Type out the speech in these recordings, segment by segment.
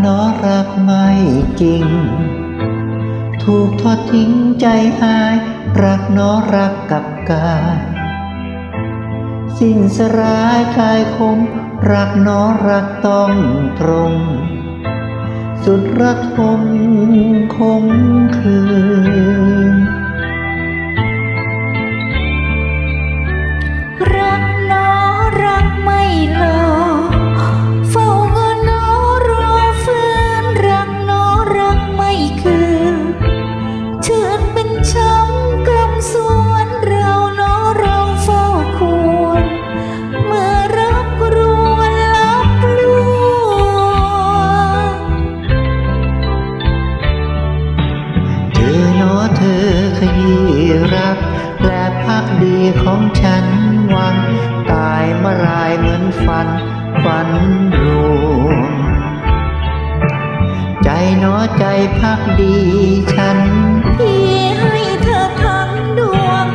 เนอรักไม่จริง ถูกทอดทิ้งใจหาย รักเนอรักกับกาย สิ้นสลายกายคม รักเนอรักต้องตรง สุดระทมคงคืน ขยี้รัก และพักดีของฉันหวัง ตายเมื่อไรเหมือนฝันฝันรวงใจเนอใจพักดีฉัน พี่ให้เธอทั้งดวง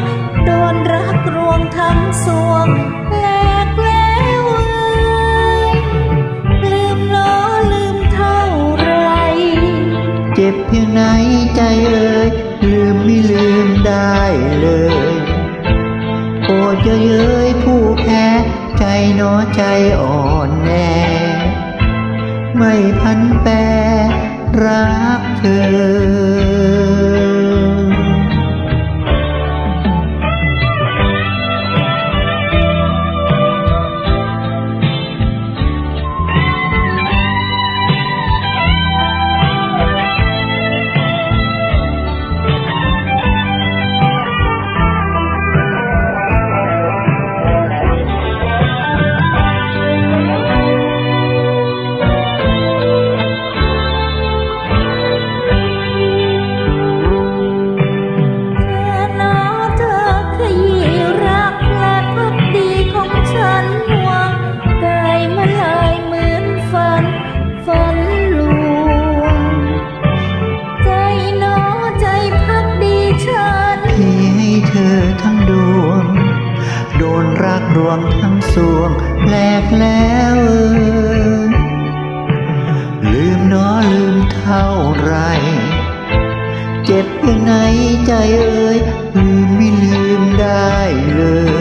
โดนรักรวงทั้งสวงแหลกแล้วเอ่ยลืมล้อลืมเท่าไร เจ็บเพียงไหนใจเอ่ยลืมไม่ลืม ได้เลยโปรดอย่าเย้ยผู้แพ้ ใจน้อใจอ่อนแน่ ไม่พันแปรรักเธอ ธอทั้งดวง โดนรักรวงทั้งสวงแปลกแล้วเออลืมน้อลืมเท่าไร เจ็บยังไงใจเอ่ยลืมไม่ลืมได้เลย